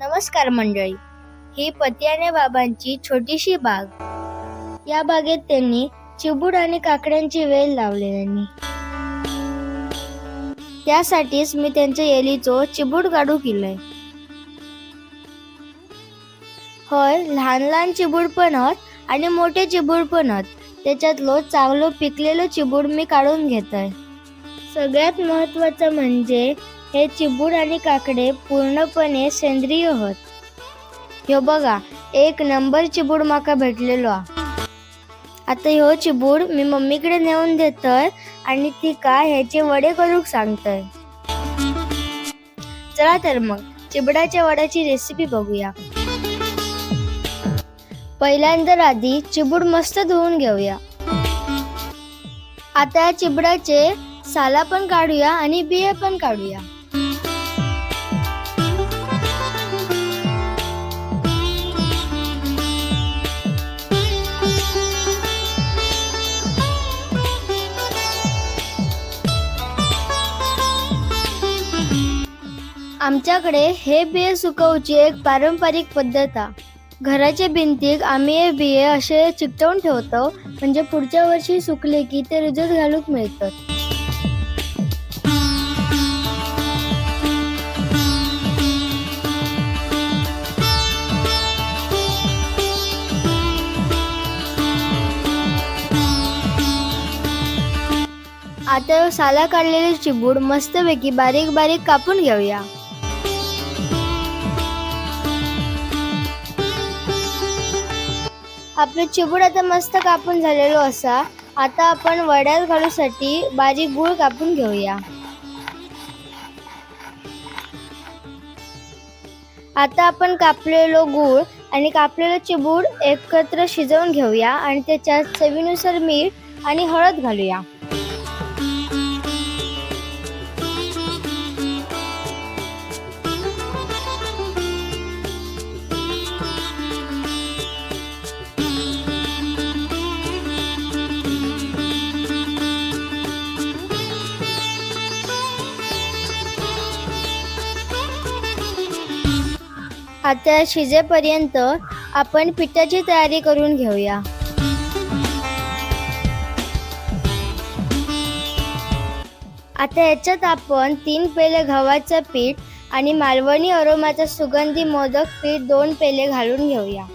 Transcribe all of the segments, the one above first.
नमस्कार मंडळी. ही पतियाने बाबांची छोटीशी बाग. या बागेत त्यांनी चिबूड आणि काकड्यांची वेल लावलेली त्यासाठीच मी त्यांच्या येलीचो चिबूड काढू केलंय. होय लहान लहान चिबूड पण हत आणि मोठे चिबूड पण हत. त्याच्यातलो चांगलो पिकलेलो चिबूड मी काढून घेतोय. सगळ्यात महत्वाचं म्हणजे हे चिबूड आणि काकडे पूर्णपणे सेंद्रिय होत. ह्यो बघा एक नंबर चिबूड माका भेटलेलो. हा. आता ह्यो चिबूड मी मम्मीकडे नेऊन देतय आणि ती का ह्याचे वडे करूक सांगतय. चला तर मग चिबडाच्या वड्याची रेसिपी बघूया. पहिल्यांदा आधी चिबूड मस्त धुवून घेऊया. आता या चिबडाचे साला पण काढूया आणि बिया पण काढूया. आमच्याकडे हे बिये सुकवची एक पारंपरिक पद्धत हा घराच्या भिंतीक आम्ही हे बिये असे चिकटवून ठेवतो म्हणजे पुढच्या वर्षी सुकले की ते रुजत घालूक मिळतात. आता साला काढलेले चिबूड मस्तपैकी बारीक बारीक कापून घेऊया. आपलं चिबूड आता मस्त कापून झालेलो असा. आता आपण वड्यात घालूसाठी बारीक गूळ कापून घेऊया. आता आपण कापलेलो गूळ आणि कापलेलं चिबूड एकत्र शिजवून घेऊया आणि त्याच्यात चवीनुसार मीठ आणि हळद घालूया. आता शिजेपर्यंत आपण पिठाची तयारी करून घेऊया. आता याच्यात आपण तीन पेले गव्हाचं पीठ आणि मालवणी अरोमाचा सुगंधी मोदक पीठ दोन पेले घालून घेऊया.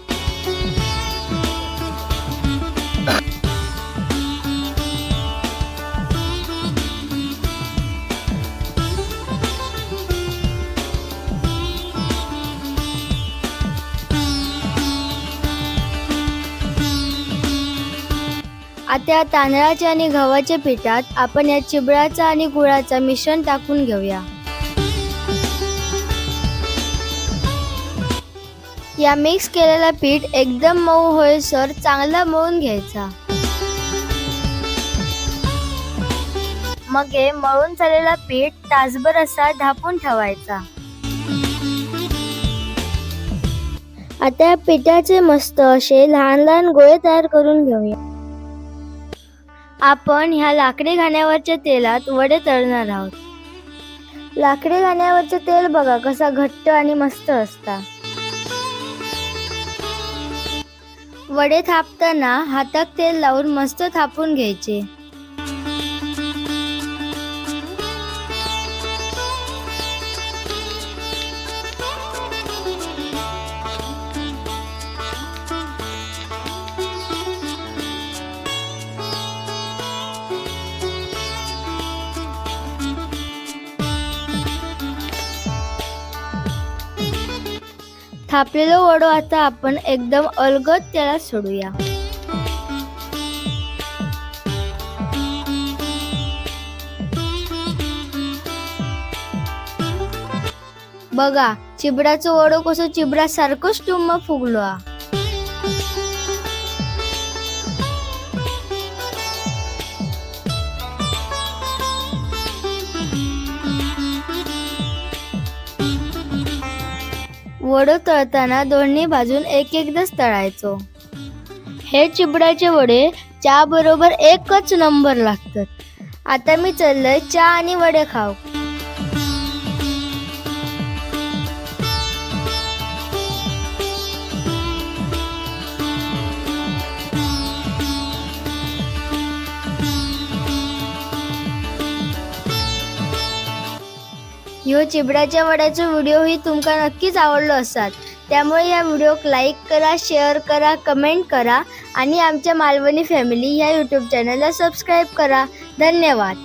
आता तांदळाच्या आणि गव्हाच्या पिठात आपण या चिबळाचा आणि गुळाचा मिश्रण टाकून घेऊया. या मिक्स केलेला पीठ एकदम मऊ होईसर चांगला मळून घ्यायचा. मग हे मळून झालेला पीठ तासभर असा ढापून ठेवायचा. आता या पिठाचे मस्त असे लहान लहान गोळे तयार करून घेऊया. आपण ह्या लाकडी घाण्यावरच्या तेलात वडे तळणार आहोत. लाकडी घाण्यावरचे तेल बघा कसा घट्ट आणि मस्त असता. वडे थापताना हातात तेल लावून मस्त थापून घ्यायचे. थापलेलं वडो आता आपण एकदम अलगद त्याला सोडूया. बघा चिबडाचं वडो कसं चिबडा सारखंच टुम्म फुगलो. वडो तळताना दोन्ही बाजून एक एकदाच तळायचो. हे चिबडाचे वडे चहा बरोबर एकच नंबर लागतात. आता मी चाललंय चहा आणि वडे खाऊ ह्यो चिबड्याच्या वड्याचो व्हिडिओही तुमका नक्कीच आवडलो असतात त्यामुळे या व्हिडिओक लाईक करा शेअर करा कमेंट करा आणि आमच्या मालवणी फॅमिली ह्या यूट्यूब चॅनलला सबस्क्राईब करा. धन्यवाद.